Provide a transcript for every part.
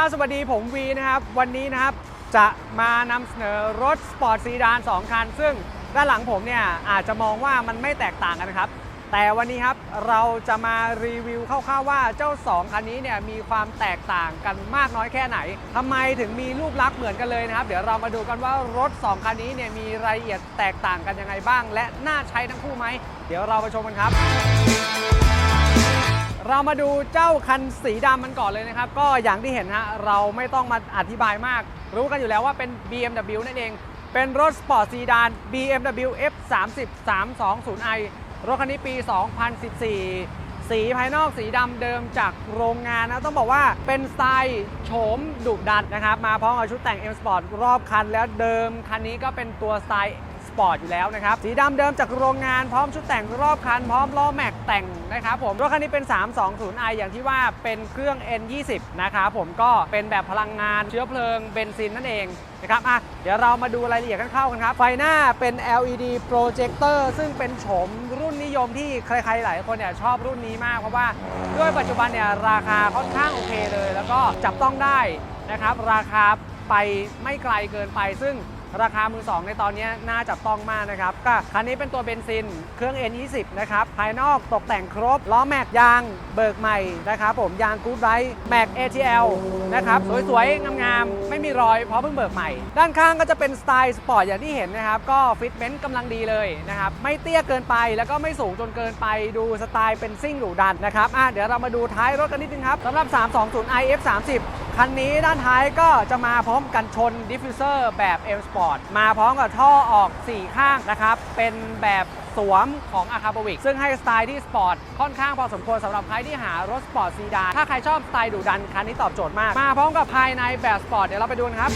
สวัสดีผมวีนะครับ วันนี้นะครับจะมานำเสนอรถสปอร์ตซีดาน2คัน ซึ่งด้านหลังผมเนี่ยอาจจะมองว่ามันไม่แตกต่างกันนะครับ แต่วันนี้ครับเราจะมารีวิวคร่าวๆว่าเจ้า 2 คันนี้เนี่ยมีความแตกต่างกันมากน้อยแค่ไหนทำไมถึงมีรูปลักษณ์เหมือนกันเลยนะครับ เดี๋ยวเรามาดูกันว่ารถ 2 คันนี้เนี่ยมีรายละเอียดแตกต่างกันยังไงบ้าง และน่าใช้ทั้งคู่ไหม เดี๋ยวเราไปชมกันครับ เรามาดูเจ้าคันสีดำมันก่อนเลยนะครับ ก็อย่างที่เห็นฮะเราไม่ต้องมาอธิบายมาก รู้กันอยู่แล้วว่าเป็น BMW นั่นเอง เป็นรถสปอร์ตซีดาน BMW F30 320i รถคันนี้ปี 2014 สีภายนอกสีดำเดิมจากโรงงานนะ ต้องบอกว่าเป็นสไตล์โฉมดุดันนะครับ มาพร้อมกับชุดแต่ง M Sport รอบคันแล้วเดิมคันนี้ก็เป็นตัวสไตล์ สปอร์ตอยู่แล้วนะครับ สีดำเดิมจากโรงงานพร้อมชุดแต่งรอบคัน พร้อมล้อแม็กแต่งนะครับผม รถคันนี้เป็น 320i อย่างที่ว่าเป็นเครื่อง N20 นะครับผมก็เป็นแบบพลังงานเชื้อเพลิงเบนซินนั่นเองนะครับอะเดี๋ยวเรามาดูรายละเอียดกันเข้ากันครับ ไฟหน้าเป็น LED projector ซึ่งเป็นโฉมรุ่นนิยมที่ใครๆหลายคนเนี่ยชอบรุ่นนี้มากเพราะว่าด้วยปัจจุบันเนี่ยราคาค่อนข้างโอเคเลย แล้วก็จับต้องได้นะครับราคาไปไม่ไกลเกินไปซึ่ง ราคามือ2ในตอนนี้น่าจับต้องมากนะครับก็คันนี้เป็นตัวเบนซินเครื่อง N20 นะครับภายนอกตกแต่งครบล้อแม็กยางเบิกใหม่นะครับผมยางกู๊ดไรท์แม็ก ATL นะครับสวยๆ งามๆ ไม่มีรอยเพราะเพิ่งเบิกใหม่ ด้านข้างก็จะเป็นสไตล์สปอร์ตอย่างที่เห็นนะครับ ก็ฟิตเมนต์กำลังดีเลยนะครับ ไม่เตี้ยเกินไปแล้วก็ไม่สูงจนเกินไปดูสไตล์เป็นซิ่งหรูดันนะครับอะเดี๋ยวเรามาดูท้ายรถกันนิดนึงครับสำหรับ 320i F30 คันนี้ด้านท้ายก็จะมาพร้อมกันชนดิฟฟิวเซอร์แบบ M Sport มาพร้อมกับท่อออก 4 ข้างนะครับ เป็นแบบสวมของอาคาบวิกซึ่งให้สไตล์ที่สปอร์ตค่อนข้างพอสมควรสำหรับใครที่หารถสปอร์ตซีดานถ้าใครชอบสไตล์ดุดันคันนี้ตอบโจทย์มาก มาพร้อมกับภายในแบบสปอร์ตเดี๋ยวเราไปดูกันครับ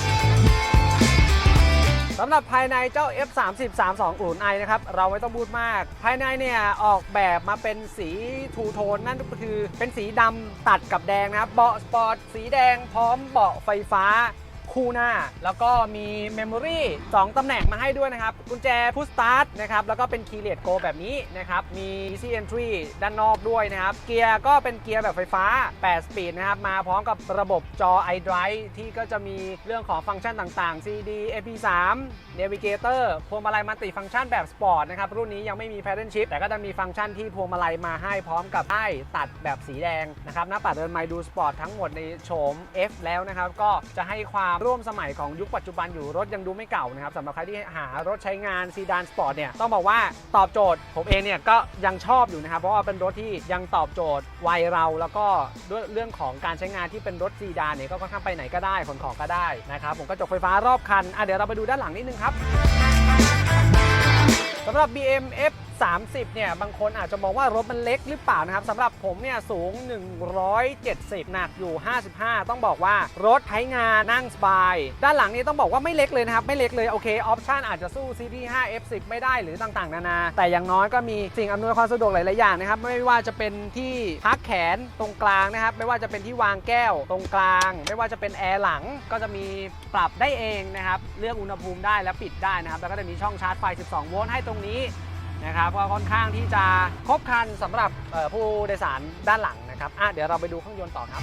สำหรับภายในเจ้า F30 32อุ่นไอนะครับ เราไม่ต้องพูดมาก ภายในเนี่ยออกแบบมาเป็นสีทูโทน นั่นก็คือเป็นสีดำตัดกับแดงนะครับ เบาะสปอร์ตสีแดงพร้อมเบาะไฟฟ้า คู่หน้า แล้วก็มีเมมโมรี่2ตำแหน่งมาให้ด้วยนะครับ กุญแจพุชสตาร์ทนะครับ แล้วก็เป็นคีย์เลสโกแบบนี้นะครับ มี Easy Entry ด้านนอกด้วยนะครับ เกียร์ก็เป็นเกียร์แบบไฟฟ้า 8 สปีดนะครับ มาพร้อมกับระบบจอ iDrive ที่ก็จะมีเรื่องของฟังก์ชันต่างๆ CD AP3 Navigator พวงมาลัยมัลติฟังก์ชันแบบสปอร์ตนะครับ รุ่นนี้ยังไม่มี Pattern Shift แต่ก็จะมีฟังก์ชันที่พวงมาลัยมาให้พร้อมกับให้ตัดแบบสีแดงนะครับหน้าปัดเดินไมค์ดูสปอร์ตทั้งหมดในโฉม F แล้วนะครับก็จะให้ความร่วมสมัยของยุคปัจจุบันอยู่รถยังดูไม่เก่านะครับสำหรับใครที่หารถใช้งานซีดานสปอร์ตเนี่ยต้องบอกว่าตอบโจทย์ผมเองเนี่ยก็ยังชอบอยู่นะครับ เพราะว่าเป็นรถที่ยังตอบโจทย์วัยเราแล้วก็ด้วยเรื่องของการใช้งานที่เป็นรถซีดานเนี่ยก็ค่อนข้างไปไหนก็ได้ขนของก็ได้นะครับผมกระจกไฟฟ้ารอบคันอะเดี๋ยวเราไปดูด้านหลังนิดนึงครับสำหรับ BM F 30 เนี่ย บางคนอาจจะมองว่ารถมันเล็กหรือเปล่านะครับสำหรับผมเนี่ย สูง 170 หนักอยู่ 55 ต้องบอกว่ารถใช้งานนั่งสบาย ด้านหลังนี้ต้องบอกว่าไม่เล็กเลยนะครับ ไม่เล็กเลย โอเค ออปชันอาจจะสู้ CT5 F10 ไม่ได้หรือต่างๆ นานา แต่อย่างน้อยก็มีสิ่งอำนวยความสะดวกหลาย ๆ อย่างนะครับ ไม่ว่าจะเป็นที่พักแขนตรงกลางนะครับ ไม่ว่าจะเป็นที่วางแก้วตรงกลาง ไม่ว่าจะเป็นแอร์หลังก็จะมีปรับได้เองนะครับ เลือกอุณหภูมิได้และปิดได้นะครับ แล้วก็จะมีช่องชาร์จไฟ 12 โวลต์ให้ตรงนี้ นะครับก็ค่อนข้างที่จะครบครันสำหรับผู้โดยสารด้านหลังนะครับอะเดี๋ยวเราไปดูเครื่องยนต์ต่อครับ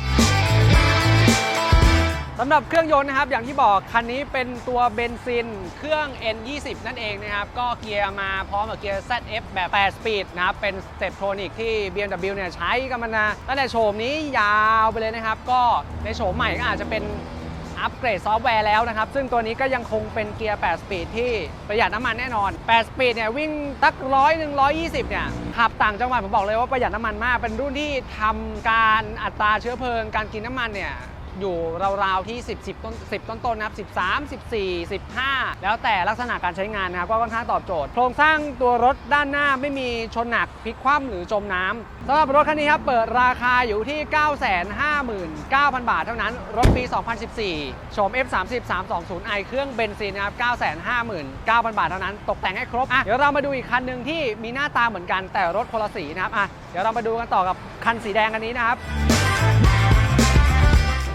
สำหรับเครื่องยนต์นะครับอย่างที่บอกคันนี้เป็นตัวเบนซินเครื่อง N20 นั่นเองนะครับก็เกียร์มาพร้อมกับเกียร์ ZF แบบ 8 สปีดนะครับเป็นสเตปโทนิกที่ BMW เนี่ยใช้กันมานะตั้งแต่โฉมนี้ยาวไปเลยนะครับ ก็ในโฉมใหม่ก็อาจจะเป็น อัปเกรดซอฟต์แวร์แล้วนะครับ ซึ่งตัวนี้ก็ยังคงเป็นเกียร์ 8 สปีดที่ประหยัดน้ำมันแน่นอน 8 สปีดเนี่ยวิ่งตักร้อยหนึ่งร้อยยี่สิบเนี่ยขับต่างจังหวัดผมบอกเลยว่าประหยัดน้ำมันมาก เป็นรุ่นที่ทำการอัตราเชื้อเพลิง การกินน้ำมันเนี่ย อยู่ราวๆที่ 10 10 ต้น 10 ต้นๆนะครับ13 14 15 แล้วแต่ลักษณะการใช้งานนะครับก็ค่อนข้างตอบโจทย์ โครงสร้างตัวรถด้านหน้าไม่มีชนหนักพลิกคว่ำหรือจมน้ำสำหรับรถคันนี้ครับเปิดราคาอยู่ที่ 959,000 บาทเท่านั้น รถปี 2014 โฉม F30 320i เครื่องเบนซินนะครับ959,000 บาทเท่านั้น ตกแต่งให้ครบอะเดี๋ยวเรามาดูอีกคันหนึ่งที่มีหน้าตาเหมือนกันแต่รถคนละสีนะครับอะเดี๋ยวเรามาดูกันต่อกับคันสีแดงอันนี้นะครับ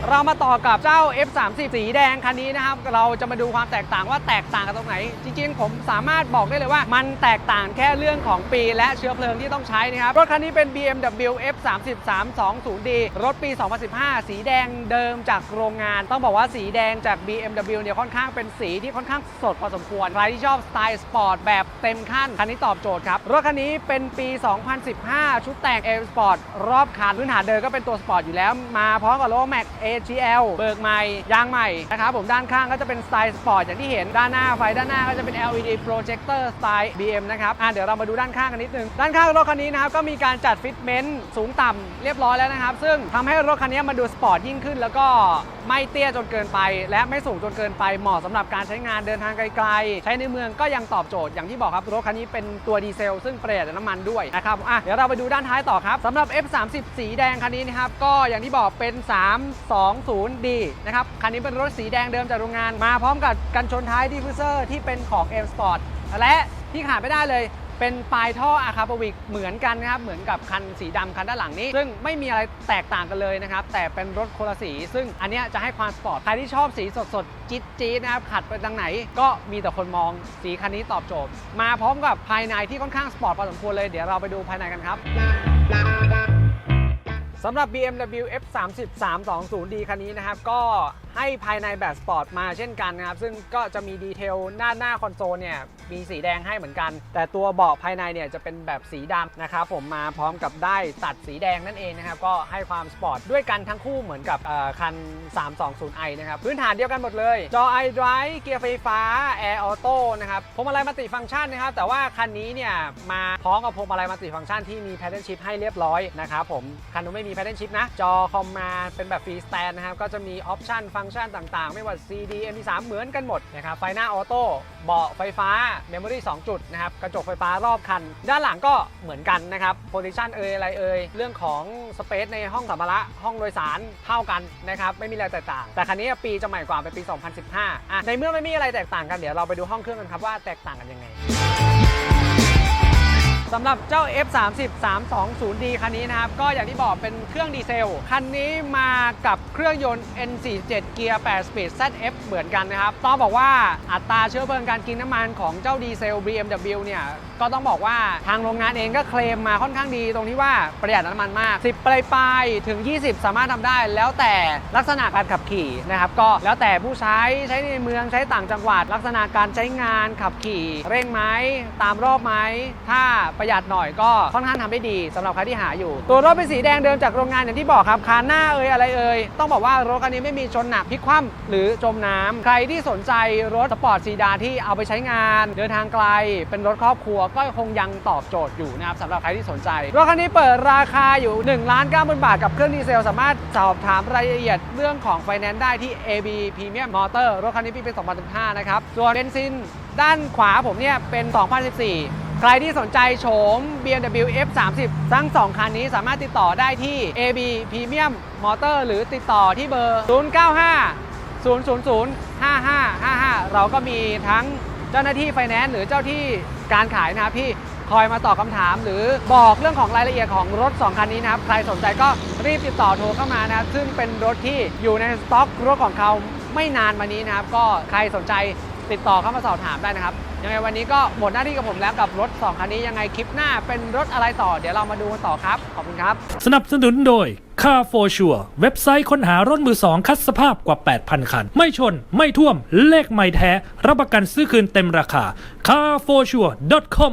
เรามาต่อกับเจ้า F30 สีแดงคันนี้นะครับ เราจะมาดูความแตกต่างว่าแตกต่างกันตรงไหน จริงๆ ผมสามารถบอกได้เลยว่า มันแตกต่างแค่เรื่องของปีและเชื้อเพลิงที่ต้องใช้นะครับ รถคันนี้เป็น BMW F30 320D รถปี 2015 สีแดงเดิมจากโรงงาน ต้องบอกว่าสีแดงจาก BMW เนี่ยค่อนข้างเป็นสีที่ค่อนข้างสดพอสมควร ใครที่ชอบสไตล์สปอร์ตแบบเต็มขั้นคันนี้ตอบโจทย์ครับ รถคันนี้เป็นปี 2015 ชุดแต่ง A Sport รอบคันพื้นฐานเดิมก็เป็นตัวสปอร์ตอยู่แล้ว มาพร้อมกับโลโก้ Max ATL เบิกใหม่ยางใหม่นะครับผมด้านข้างก็จะเป็นสไตล์สปอร์ตอย่างที่เห็นด้านหน้าไฟด้านหน้าก็จะเป็น LED projector สไตล์ BM นะครับอะเดี๋ยวเรามาดูด้านข้างกันนิดนึง ด้านข้างรถคันนี้นะครับก็มีการจัดฟิตเมนต์สูงต่ำเรียบร้อยแล้วนะครับ ซึ่งทำให้รถคันนี้มาดูสปอร์ตยิ่งขึ้น แล้วก็ไม่เตี้ยจนเกินไป และไม่สูงจนเกินไปเหมาะสำหรับการใช้งานเดินทางไกลๆ ใช้ในเมืองก็ยังตอบโจทย์อย่างที่บอกครับรถคันนี้เป็นตัวดีเซล ซึ่งประหยัดน้ำมันด้วยนะครับอะเดี๋ยวเราไปดูด้านท้ายต่อครับสำหรับ F30 สีแดงคันนี้นะครับก็อย่างที่บอกเป็น 20d นะครับ คันนี้เป็นรถสีแดงเดิมจากโรงงาน มาพร้อมกับกันชนท้ายดิฟฟิวเซอร์ที่เป็นของ M Sport และที่ขาดไม่ได้เลยเป็นปลายท่ออะคาปวิกเหมือนกันนะครับ เหมือนกับคันสีดำคันด้านหลังนี้ ซึ่งไม่มีอะไรแตกต่างกันเลยนะครับ แต่เป็นรถโคนละสี ซึ่งอันนี้จะให้ความสปอร์ต ใครที่ชอบสีสดสดๆจี๊ดจี๊ดนะครับ ขัดไปทางไหน ก็มีแต่คนมองสีคันนี้ตอบโจทย์ มาพร้อมกับภายในที่ค่อนข้างสปอร์ตพอสมควรเลย เดี๋ยวเราไปดูภายในกันครับ สำหรับ BMW F30 320D คันนี้นะครับ ก็ ให้ภายในแบบสปอร์ตมาเช่นกันนะครับ ซึ่งก็จะมีดีเทลหน้าหน้าคอนโซลเนี่ยมีสีแดงให้เหมือนกัน แต่ตัวเบาะภายในเนี่ยจะเป็นแบบสีดำนะครับผมมาพร้อมกับได้ตัดสีแดงนั่นเองนะครับก็ให้ความสปอร์ตด้วยกันทั้งคู่เหมือนกับเอ่อคัน 320i นะครับพื้นฐานเดียวกันหมดเลย จอ iDrive เกียร์ไฟฟ้า Air Auto นะครับพวงมาลัยมัลติฟังก์ชันนะครับแต่ว่าคันนี้เนี่ยมาพร้อมกับพวงมาลัยมัลติฟังก์ชันที่มี Pattern Shift ให้เรียบร้อยนะครับผมคันนู้นไม่มี Pattern Shift นะจอคอมมาเป็นแบบฟรีสแตนนะครับก็จะมีออปชันฟังก์ชันต่างๆ ไม่ว่า CD MP3 เหมือนกันหมดนะครับไฟหน้าออโต้เบาะไฟฟ้า Memory 2 จุดนะครับกระจกไฟฟ้ารอบคัน ด้านหลังก็เหมือนกันนะครับ Position เอ่ยอะไรเอ่ยเรื่องของสเปซในห้องสัมภาระห้องโดยสารเท่ากันนะครับไม่มีอะไรแตกต่าง แต่คันนี้ปีจะใหม่กว่าเป็นปี 2015อะในเมื่อไม่มีอะไรแตกต่างกันเดี๋ยวเราไปดูห้องเครื่องกันครับว่าแตกต่างกันยังไง สำหรับเจ้า F30 320D คันนี้นะครับ ก็อย่างที่บอกเป็นเครื่องดีเซล คันนี้มากับเครื่องยนต์ N47 เกียร์8 Speed ZF เหมือนกันนะครับ ต้องบอกว่าอัตราเชื้อเพลิงการกินน้ำมันของเจ้าดีเซล BMW เนี่ย ก็ต้องบอกว่าทางโรงงานเองก็เคลมมาค่อนข้างดีตรงที่ว่าประหยัดน้ำมันมาก 10 ปลายปลายถึง 20 สามารถทำได้ แล้วแต่ลักษณะการขับขี่นะครับ ก็แล้วแต่ผู้ใช้ใช้ในเมืองใช้ต่างจังหวัด ลักษณะการใช้งานขับขี่ เร่งไหมตามรอบไหมถ้าประหยัดหน่อยก็ค่อนข้างทำได้ดีสำหรับใครที่หาอยู่ ตัวรถเป็นสีแดงเดิมจากโรงงานอย่างที่บอกครับคานหน้าเอ่ยอะไรเอ่ยต้องบอกว่ารถคันนี้ไม่มีชนหนักพลิกคว่ำหรือจมน้ำใครที่สนใจรถสปอร์ตซีดานที่เอาไปใช้งาน เดินทางไกล เป็นรถครอบครัวก็คงยังตอบโจทย์อยู่นะครับสำหรับใครที่สนใจรถคันนี้เปิดราคาอยู่1นึ่งล้านเก้าหมื่นบาทกับเครื่องดีเซลสามารถสอบถามรายละเอียดเรื่องของไฟแนนซ์ได้ที่ AB Premium Motor รถคันนี้ปีเป็น 2015 นะครับ ส่วนเบนซินด้านขวาผมเนี่ยเป็น 2014 ใครที่สนใจโฉม BMW F30 ทั้ง 2 คันนี้สามารถติดต่อได้ที่ AB Premium Motor หรือติดต่อที่เบอร์ 095 000 5555 เราก็มีทั้งเจ้าหน้าที่ไฟแนนซ์หรือเจ้าที่การขายนะครับที่คอยมาตอบคำถาม หรือบอกเรื่องของรายละเอียดของรถ 2 คันนี้นะครับ ใครสนใจก็รีบติดต่อโทรเข้ามานะครับ ซึ่งเป็นรถที่อยู่ในสต็อกรถของเขาไม่นานมานี้นะครับ ก็ใครสนใจติดต่อเข้ามาสอบถามได้นะครับ ยังไงวันนี้ก็หมดหน้าที่กับผมแล้วกับรถ 2 คันนี้ยังไงคลิปหน้าเป็นรถอะไรต่อ เดี๋ยวเรามาดูกันต่อครับ ขอบคุณครับ สนับสนุนโดย Car for Sure เว็บไซต์ค้นหารถมือสองคัดสภาพกว่า 8,000 คัน ไม่ชน ไม่ท่วม เลขไม่แท้ รับประกันซื้อคืนเต็มราคา carforsure.com